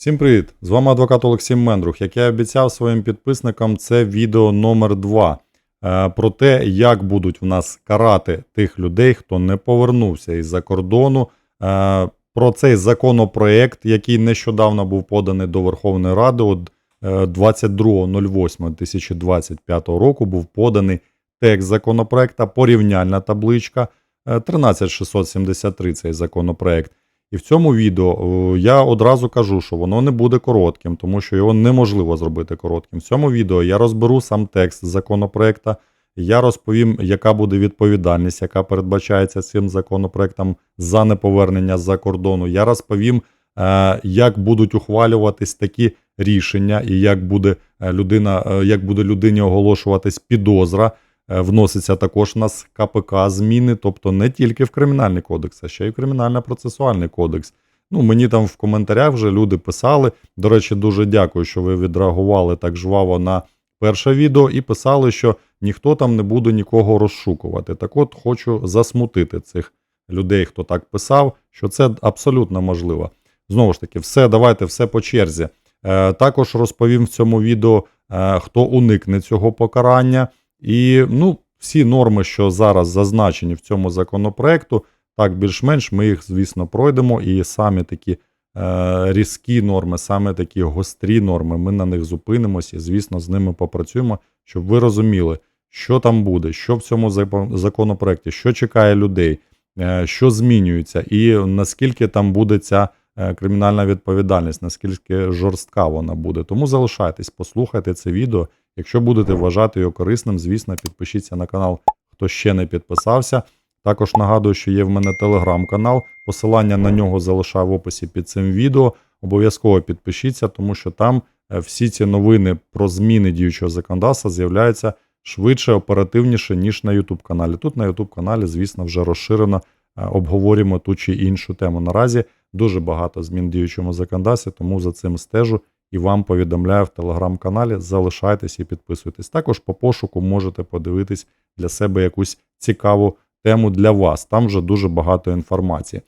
Всім привіт! З вами адвокат Олексій Мендрух. Як я обіцяв своїм підписникам, це відео номер 2 е, про те, як будуть в нас карати тих людей, хто не повернувся із-за кордону. Е, Про цей законопроект, який нещодавно був поданий до Верховної Ради, от е, 22.08.2025 року був поданий текст законопроекта, порівняльна табличка е, 13673 цей законопроект. І в цьому відео е, я одразу кажу, що воно не буде коротким, тому що його неможливо зробити коротким. В цьому відео я розберу сам текст законопроекта, я розповім, яка буде відповідальність, яка передбачається цим законопроектом за неповернення з-за кордону. Я розповім, е, як будуть ухвалюватись такі рішення, і як буде е, людина, як буде людині оголошуватись підозра. Е, Вноситься також у нас КПК зміни, тобто не тільки в кримінальний кодекс, а ще й в кримінально-процесуальний кодекс. Ну, мені там в коментарях вже люди писали. До речі, дуже дякую, що ви відреагували так жваво на перше відео і писали, що ніхто там не буде нікого розшукувати. Так от хочу засмутити цих людей, хто так писав, що це абсолютно можливо. Знову ж таки, все, давайте все по черзі. Е, також розповім в цьому відео, е, хто уникне цього покарання. І ну, всі норми, що зараз зазначені в цьому законопроекту, так більш-менш ми їх, звісно, пройдемо. І самі такі е, різкі норми, саме такі гострі норми, ми на них зупинимося і, звісно, з ними попрацюємо, щоб ви розуміли, що там буде, що в цьому законопроекті, що чекає людей, е, що змінюється, і наскільки там буде ця кримінальна відповідальність, наскільки жорстка вона буде. Тому залишайтесь, послухайте це відео. Якщо будете вважати його корисним, звісно, підпишіться на канал, хто ще не підписався. Також нагадую, що є в мене телеграм-канал. Посилання на нього залишаю в описі під цим відео. Обов'язково підпишіться, тому що там е, всі ці новини про зміни діючого законодавства з'являються швидше, оперативніше, ніж на YouTube каналі. Тут на YouTube каналі, звісно, вже розширено е, обговорюємо ту чи іншу тему. Наразі дуже багато змін діючому законодавстві, тому за цим стежу і вам повідомляю в телеграм-каналі. Залишайтесь і підписуйтесь. Також по пошуку можете подивитись для себе якусь цікаву тему для вас. Там вже дуже багато інформації.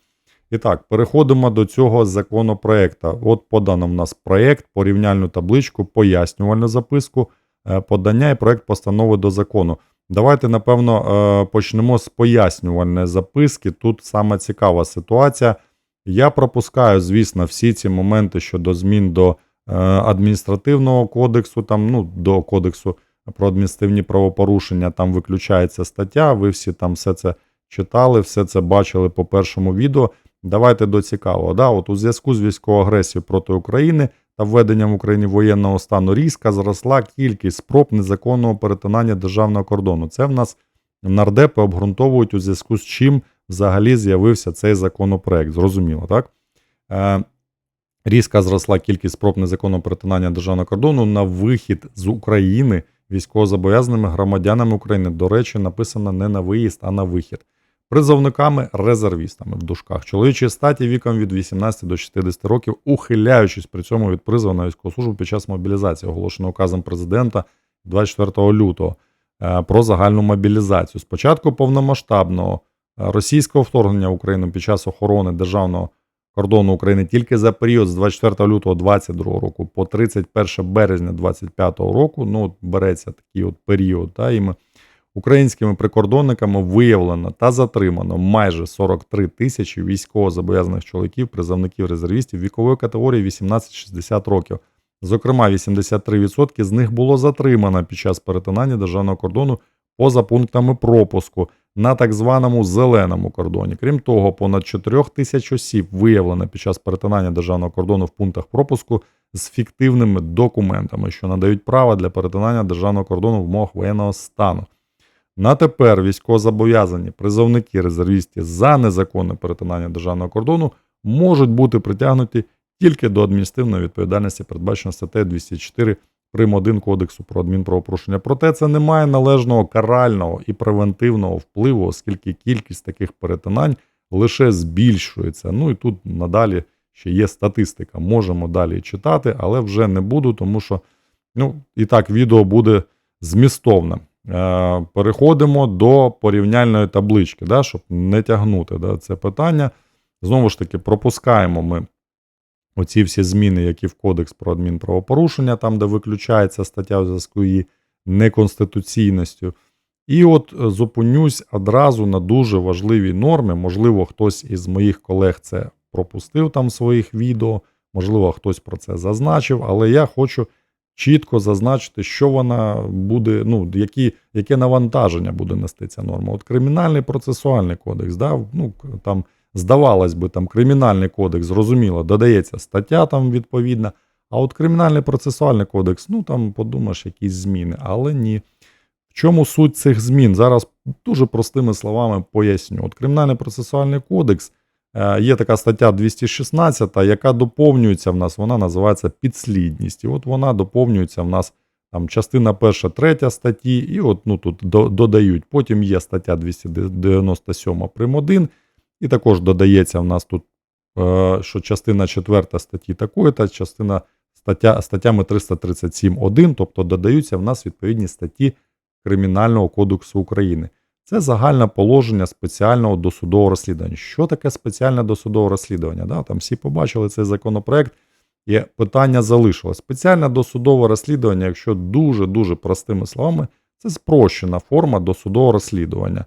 І так, переходимо до цього законопроекту. От подано в нас проєкт, порівняльну табличку, пояснювальну записку, е, подання і проєкт постанови до закону. Давайте, напевно, е, почнемо з пояснювальної записки. Тут саме цікава ситуація. Я пропускаю, звісно, всі ці моменти щодо змін до е, адміністративного кодексу, там, ну, до кодексу про адміністративні правопорушення, там виключається стаття. Ви всі там все це читали, все це бачили по першому відео. Давайте до цікавого. Да? От у зв'язку з військовою агресією проти України та введенням в Україні воєнного стану різко зросла кількість спроб незаконного перетинання державного кордону. Це в нас нардепи обґрунтовують у зв'язку з чим взагалі з'явився цей законопроект. Зрозуміло, так? Е, різко зросла кількість спроб незаконного перетинання державного кордону на вихід з України військовозобов'язаними громадянами України. До речі, написано не на виїзд, а на вихід. Призовниками резервістами в дужках чоловічої статі віком від 18 до 60 років, ухиляючись при цьому від призову на військову службу під час мобілізації, оголошено указом президента 24 лютого е, про загальну мобілізацію. Спочатку повномасштабного російського вторгнення в Україну під час охорони державного кордону України тільки за період з 24 лютого 2022 року по 31 березня 2025 року. Ну, от береться такий от період. Та, і ми українськими прикордонниками виявлено та затримано майже 43 тисячі військовозобов'язаних чоловіків, призовників резервістів вікової категорії 18-60 років. Зокрема, 83% з них було затримано під час перетинання державного кордону поза пунктами пропуску на так званому зеленому кордоні. Крім того, понад 4 тисяч осіб виявлено під час перетинання державного кордону в пунктах пропуску з фіктивними документами, що надають право для перетинання державного кордону в умовах воєнного стану. На тепер військовозобов'язані призовники резервістів за незаконне перетинання державного кордону можуть бути притягнуті тільки до адміністративної відповідальності, передбачено статтею 204 прим. 1 Кодексу про адмінправопорушення. Проте це не має належного карального і превентивного впливу, оскільки кількість таких перетинань лише збільшується. Ну і тут надалі ще є статистика. Можемо далі читати, але вже не буду, тому що ну, і так відео буде змістовне. Е, Переходимо до порівняльної таблички, да, щоб не тягнути да, це питання. Знову ж таки, пропускаємо ми оці всі зміни, які в Кодекс про адмінправопорушення, там, де виключається стаття в зв'язку її неконституційністю. І от е, зупинюсь одразу на дуже важливій нормі. Можливо, хтось із моїх колег це пропустив там в своїх відео, можливо, хтось про це зазначив, але я хочу чітко зазначити, що вона буде, ну, які, яке навантаження буде нести ця норма. От кримінальний процесуальний кодекс, да, ну, там, здавалось би, там кримінальний кодекс, зрозуміло, додається стаття там відповідна. А от кримінальний процесуальний кодекс, ну там подумаєш, якісь зміни, але ні. В чому суть цих змін? Зараз дуже простими словами поясню. От Кримінальний процесуальний кодекс е, є така стаття 216, яка доповнюється в нас, вона називається підслідність. І от вона доповнюється в нас там частина перша, третя статті, і от ну тут додають. Потім є стаття 297 прим. 1, і також додається в нас тут, е, що частина четверта статті такої, та частина стаття, статтями 337.1, тобто додаються в нас відповідні статті Кримінального кодексу України. Це загальне положення спеціального досудового розслідування. Що таке спеціальне досудове розслідування? Да? Там всі побачили цей законопроект, і питання залишилось. Спеціальне досудове розслідування, якщо дуже-дуже простими словами, це спрощена форма досудового розслідування.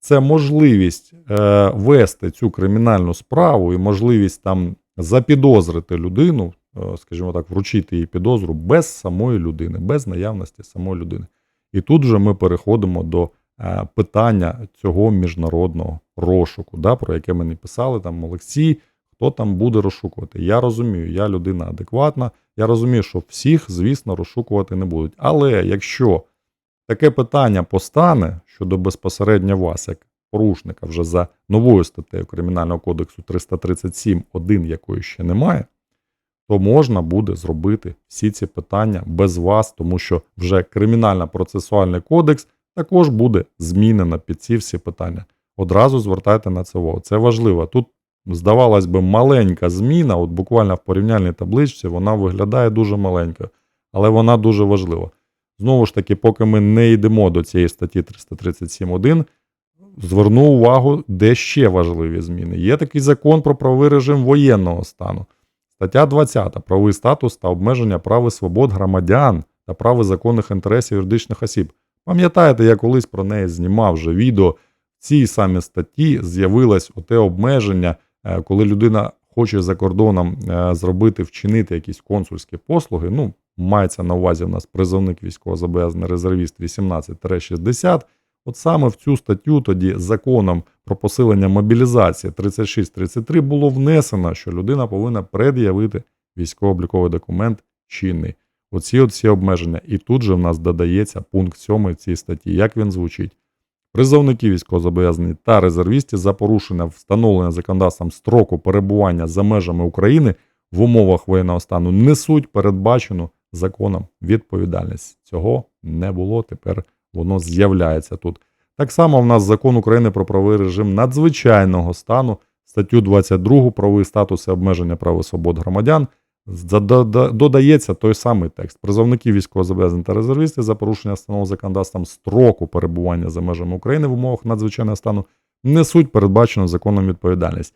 Це можливість е, вести цю кримінальну справу і можливість там запідозрити людину, е, скажімо так, вручити їй підозру без самої людини, без наявності самої людини. І тут же ми переходимо до е, питання цього міжнародного розшуку, да, про яке ми не писали там Олексій, хто там буде розшукувати. Я розумію, я людина адекватна, я розумію, що всіх, звісно, розшукувати не будуть. Але якщо таке питання постане щодо безпосередньо вас, як порушника, вже за новою статтею Кримінального кодексу 337.1, якої ще немає, то можна буде зробити всі ці питання без вас, тому що вже кримінально-процесуальний кодекс також буде змінено під ці всі питання. Одразу звертайте на це увагу. Це важливо. Тут, здавалось би, маленька зміна, от буквально в порівняльній табличці, вона виглядає дуже маленькою, але вона дуже важлива. Знову ж таки, поки ми не йдемо до цієї статті 337.1, зверну увагу, де ще важливі зміни. Є такий закон про правовий режим воєнного стану. Стаття 20. Правовий статус та обмеження прав і свобод громадян та прав законних інтересів юридичних осіб. Пам'ятаєте, я колись про неї знімав вже відео. В цій самій статті з'явилось оте обмеження, е, коли людина хоче за кордоном е, зробити, вчинити якісь консульські послуги. Ну, мається на увазі у нас призовник військовозобов'язаний резервіст 18-60. От саме в цю статтю тоді законом про посилення мобілізації 36-33 було внесено, що людина повинна пред'явити військово-обліковий документ чинний. Оці от обмеження. І тут же в нас додається пункт 7 цієї статті. Як він звучить? Призовники військовозобов'язані та резервісти за порушення встановлення законодавством строку перебування за межами України в умовах воєнного стану несуть передбачену законом відповідальність. Цього не було. Тепер воно з'являється тут. Так само в нас закон України про правовий режим надзвичайного стану, статтю 22 правовий статус і обмеження прав і свобод громадян. Додається той самий текст. Призовники військовозобов'язані та резервісти за порушення встановленого законодавством строку перебування за межами України в умовах надзвичайного стану несуть передбачену законом відповідальність.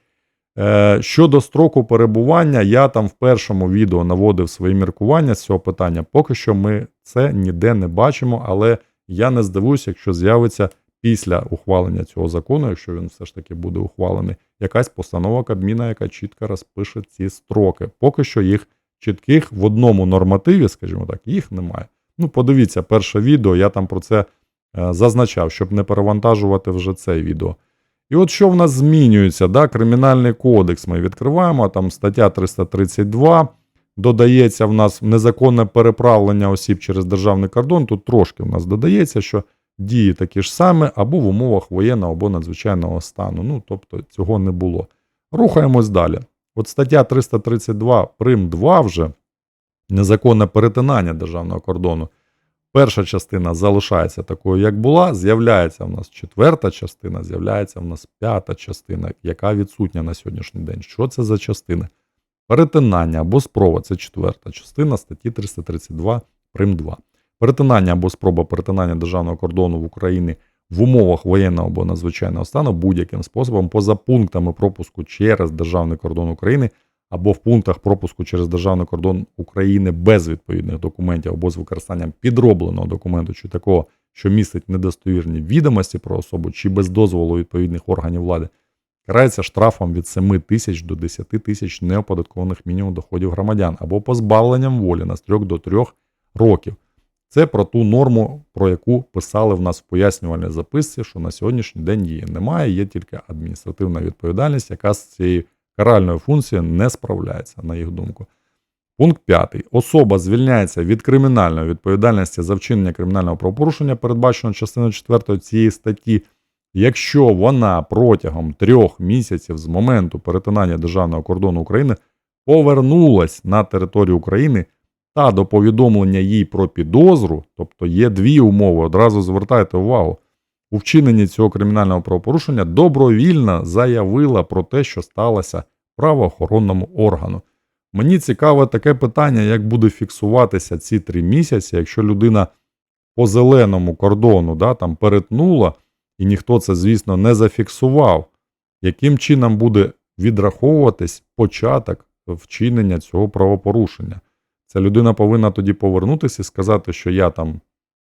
Е, Щодо строку перебування, я там в першому відео наводив свої міркування з цього питання. Поки що ми це ніде не бачимо, але я не здивуюся, якщо з'явиться після ухвалення цього закону, якщо він все ж таки буде ухвалений, якась постанова Кабміна, яка чітко розпише ці строки. Поки що їх чітких в одному нормативі, скажімо так, їх немає. Ну, подивіться, перше відео, я там про це е, зазначав, щоб не перевантажувати вже це відео. І от що в нас змінюється, да? Кримінальний кодекс ми відкриваємо, там стаття 332, додається в нас незаконне переправлення осіб через державний кордон. Тут трошки в нас додається, що дії такі ж самі, або в умовах воєнного або надзвичайного стану. Ну, тобто цього не було. Рухаємось далі. От стаття 332 прим 2 вже незаконне перетинання державного кордону. Перша частина залишається такою, як була. З'являється в нас четверта частина, з'являється в нас п'ята частина, яка відсутня на сьогоднішній день. Що це за частина? Перетинання або спроба це четверта частина статті 332 прим 2. Перетинання або спроба перетинання державного кордону в Україні в умовах воєнного або надзвичайного стану будь-яким способом поза пунктами пропуску через державний кордон України або в пунктах пропуску через державний кордон України без відповідних документів або з використанням підробленого документу чи такого, що містить недостовірні відомості про особу, чи без дозволу відповідних органів влади, карається штрафом від 7 тисяч до 10 тисяч неоподаткованих мінімум доходів громадян або позбавленням волі на строк до 3 років. Це про ту норму, про яку писали в нас в пояснювальній записці, що на сьогоднішній день її немає, є тільки адміністративна відповідальність, яка з цією каральною функцією не справляється, на їх думку. Пункт 5. Особа звільняється від кримінальної відповідальності за вчинення кримінального правопорушення, передбаченого частиною 4 цієї статті, якщо вона протягом трьох місяців з моменту перетинання державного кордону України повернулась на територію України та до повідомлення їй про підозру, тобто є дві умови, одразу звертайте увагу. У вчиненні цього кримінального правопорушення добровільно заявила про те, що сталося правоохоронному органу. Мені цікаве таке питання, як буде фіксуватися ці три місяці, якщо людина по зеленому кордону да, там перетнула, і ніхто це, звісно, не зафіксував, яким чином буде відраховуватись початок вчинення цього правопорушення. Ця людина повинна тоді повернутися і сказати, що я там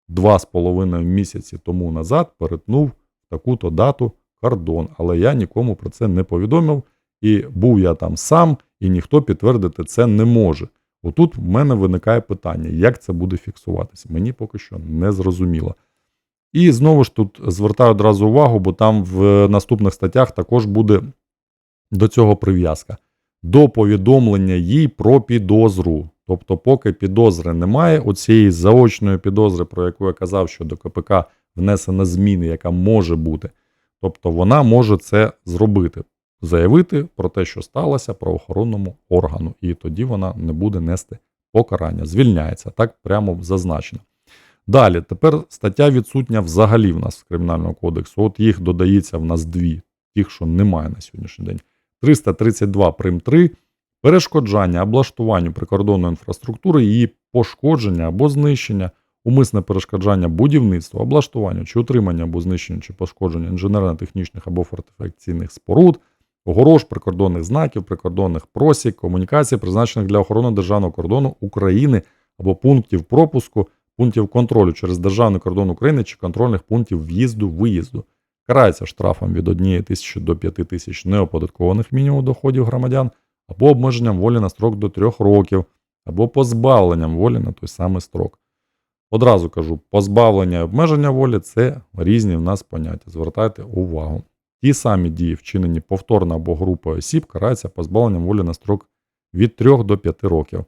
два з половиною місяці тому назад перетнув таку-то дату кордон, але я нікому про це не повідомив, і був я там сам, і ніхто підтвердити це не може. Отут в мене виникає питання, як це буде фіксуватися. Мені поки що не зрозуміло. І знову ж тут звертаю одразу увагу, бо там в наступних статтях також буде до цього прив'язка. До повідомлення їй про підозру. Тобто, поки підозри немає, оцієї заочної підозри, про яку я казав, що до КПК внесена зміни, яка може бути. Тобто вона може це зробити, заявити про те, що сталося правоохоронному органу, і тоді вона не буде нести покарання. Звільняється, так прямо зазначено. Далі, тепер стаття відсутня взагалі в нас в Кримінальному кодексу. От їх додається в нас дві, тих, що немає на сьогоднішній день. 332 прим 3 перешкоджання облаштуванню прикордонної інфраструктури, її пошкодження або знищення, умисне перешкоджання будівництва, облаштуванню чи утримання або знищення чи пошкодження інженерно-технічних або фортифікаційних споруд, огорож, прикордонних знаків, прикордонних просік, комунікацій, призначених для охорони державного кордону України або пунктів пропуску, пунктів контролю через державний кордон України чи контрольних пунктів в'їзду-виїзду. Карається штрафом від 1 тисячі до 5 тисяч неоподаткованих мінімум доходів громадян або обмеженням волі на строк до 3 років, або позбавленням волі на той самий строк. Одразу кажу, позбавлення і обмеження волі це різні в нас поняття. Звертайте увагу. Ті самі дії, вчинені повторно або групою осіб, караються позбавленням волі на строк від 3 до 5 років.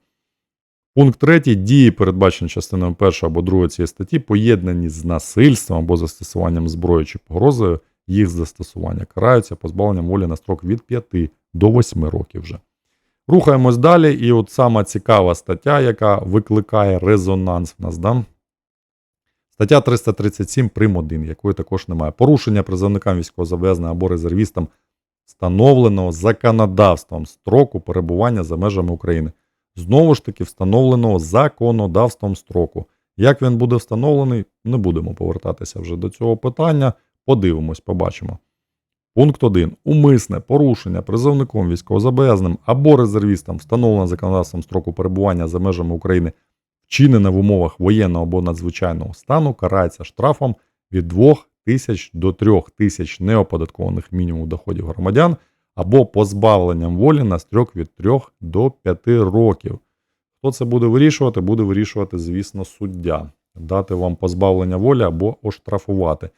Пункт 3. Дії, передбачені частиною 1 або 2 цієї статті, поєднані з насильством або застосуванням зброї чи погрозою їх застосування, караються позбавленням волі на строк від 5 до 8 років вже. Рухаємось далі, і от сама цікава стаття, яка викликає резонанс в нас, да? Стаття 337 прим. 1, якої також немає. Порушення призовникам військовозобов'язаних або резервістам встановленого законодавством строку перебування за межами України. Знову ж таки, встановленого законодавством строку. Як він буде встановлений, не будемо повертатися вже до цього питання. Подивимось, побачимо. Пункт 1. Умисне порушення призовником військовозобов'язаним або резервістам встановлено законодавством строку перебування за межами України, вчинене в умовах воєнного або надзвичайного стану, карається штрафом від 2 тисяч до 3 тисяч неоподаткованих мінімум доходів громадян або позбавленням волі на строк від 3 до 5 років. Хто це буде вирішувати? Буде вирішувати, звісно, суддя. Дати вам позбавлення волі або оштрафувати.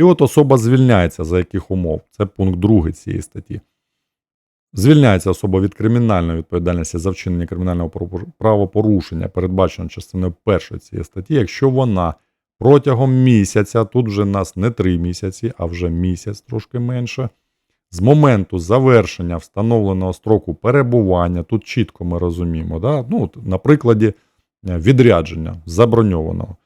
І от особа звільняється за яких умов. Це пункт 2 цієї статті. Звільняється особа від кримінальної відповідальності за вчинення кримінального правопорушення, передбаченого частиною першої цієї статті, якщо вона протягом місяця, тут вже нас не три місяці, а вже місяць трошки менше, з моменту завершення встановленого строку перебування, тут чітко ми розуміємо, да? ну, на прикладі е, відрядження заброньованого.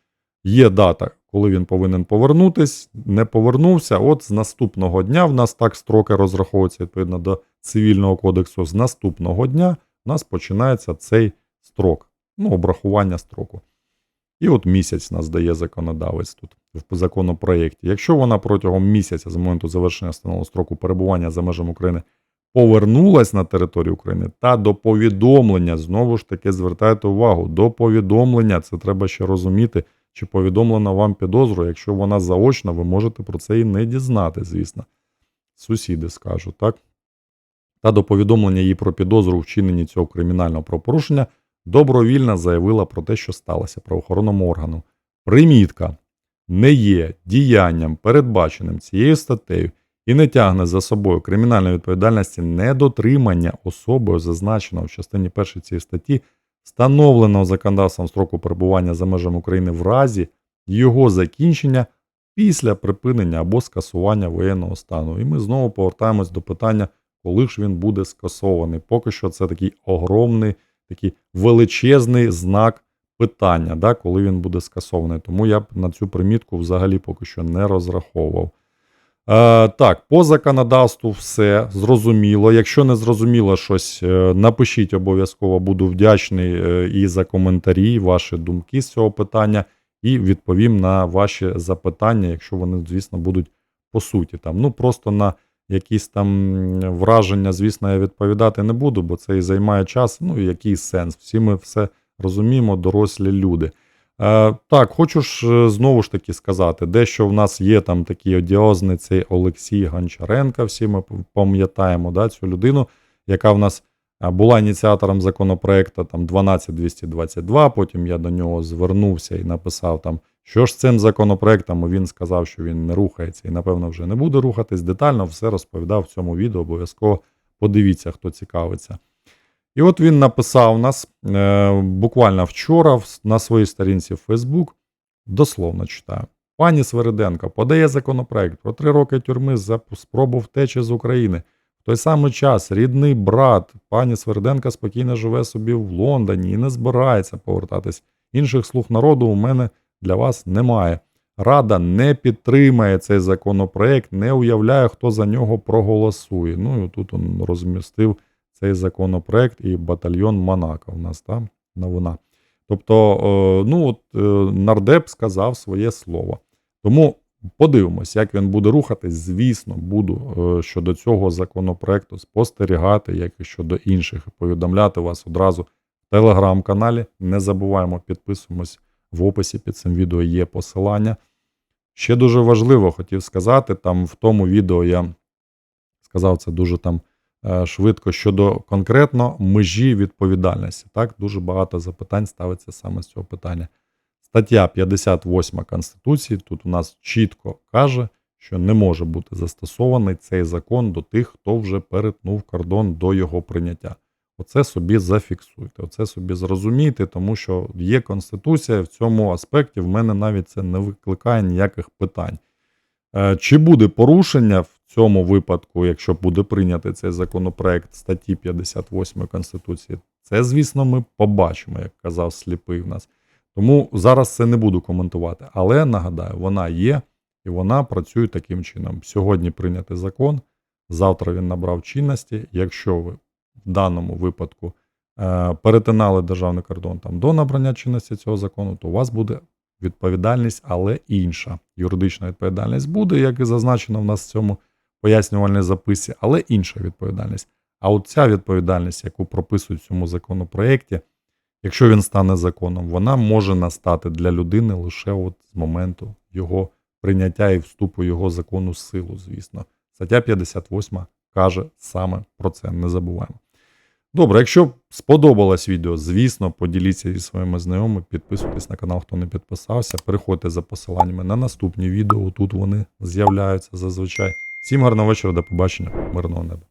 Є дата, коли він повинен повернутись, не повернувся. От з наступного дня в нас так строки розраховуються відповідно до цивільного кодексу. З наступного дня в нас починається цей строк, ну, обрахування строку. І от місяць нас дає законодавець тут в законопроєкті. Якщо вона протягом місяця з моменту завершення встановленого строку перебування за межами України повернулась на територію України, та до повідомлення. Знову ж таки, звертайте увагу, до повідомлення. Це треба ще розуміти, чи повідомлена вам підозру. Якщо вона заочна, ви можете про це і не дізнати, звісно. Сусіди скажуть, так? Та до повідомлення їй про підозру у вчиненні цього кримінального правопорушення добровільно заявила про те, що сталося правоохоронному органу. Примітка не є діянням, передбаченим цією статтею, і не тягне за собою кримінальної відповідальності недотримання особою, зазначеного в частині першої цієї статті, встановленого законодавством строку перебування за межами України в разі його закінчення після припинення або скасування воєнного стану. І ми знову повертаємось до питання, коли ж він буде скасований. Поки що це такий огромний, такий величезний знак питання, да, коли він буде скасований. Тому я б на цю примітку взагалі поки що не розраховував. Е, так, по законодавству все зрозуміло. Якщо не зрозуміло щось, е, напишіть обов'язково, буду вдячний е, і за коментарі, і ваші думки з цього питання, і відповім на ваші запитання, якщо вони, звісно, будуть по суті. Там. Ну, просто на якісь там враження, звісно, я відповідати не буду, бо це і займає час. Ну, і який сенс. Всі ми все розуміємо, дорослі люди. Е, так, хочу ж е, знову ж таки сказати, дещо в нас є там такий одіозний цей Олексій Гончаренко, всі ми пам'ятаємо да, цю людину, яка в нас е, була ініціатором законопроекту там 12222, потім я до нього звернувся і написав там, що ж з цим законопроектом, він сказав, що він не рухається і, напевно, вже не буде рухатись. Детально все розповідав в цьому відео, обов'язково подивіться, хто цікавиться. І от він написав нас е, буквально вчора на своїй сторінці в Facebook, дословно читаю. Пані Свериденко подає законопроект про три роки тюрми за спробу втечі з України. В той самий час рідний брат пані Свериденка спокійно живе собі в Лондоні і не збирається повертатись. Інших слуг народу у мене для вас немає. Рада не підтримає цей законопроект, не уявляє, хто за нього проголосує. Ну і тут він розмістив цей законопроект і батальйон Монако у нас там новина. Тобто, е, ну от е, нардеп сказав своє слово. Тому подивимось, як він буде рухатись. Звісно, буду е, щодо цього законопроекту спостерігати, як і щодо інших, повідомляти вас одразу в телеграм-каналі. Не забуваємо, підписуємось в описі під цим відео є посилання. Ще дуже важливо хотів сказати, там в тому відео я сказав це дуже там швидко щодо конкретно межі відповідальності. Так, дуже багато запитань ставиться саме з цього питання. Стаття 58 Конституції тут у нас чітко каже, що не може бути застосований цей закон до тих, хто вже перетнув кордон до його прийняття. Оце собі зафіксуйте, оце собі зрозумійте, тому що є конституція в цьому аспекті. В мене навіть це не викликає ніяких питань. Е, Чи буде порушення в цьому випадку, якщо буде прийнятий цей законопроект статті 58 Конституції? Це, звісно, ми побачимо, як казав сліпий в нас. Тому зараз це не буду коментувати. Але нагадаю, вона є і вона працює таким чином. Сьогодні прийнятий закон, завтра він набрав чинності. Якщо ви в даному випадку е, перетинали державний кордон там до набрання чинності цього закону, то у вас буде відповідальність, але інша. Юридична відповідальність буде, як і зазначено в нас в цьому пояснювальній записі, але інша відповідальність. А от ця відповідальність, яку прописують в цьому законопроєкті, якщо він стане законом, вона може настати для людини лише от з моменту його прийняття і вступу його закону в силу, звісно. Стаття 58 каже саме про це. Не забуваємо. Добре, якщо сподобалось відео, звісно, поділіться зі своїми знайомими, підписуйтесь на канал, хто не підписався. Переходьте за посиланнями на наступні відео. Тут вони з'являються зазвичай. Всім гарного вечора, до побачення, мирного неба.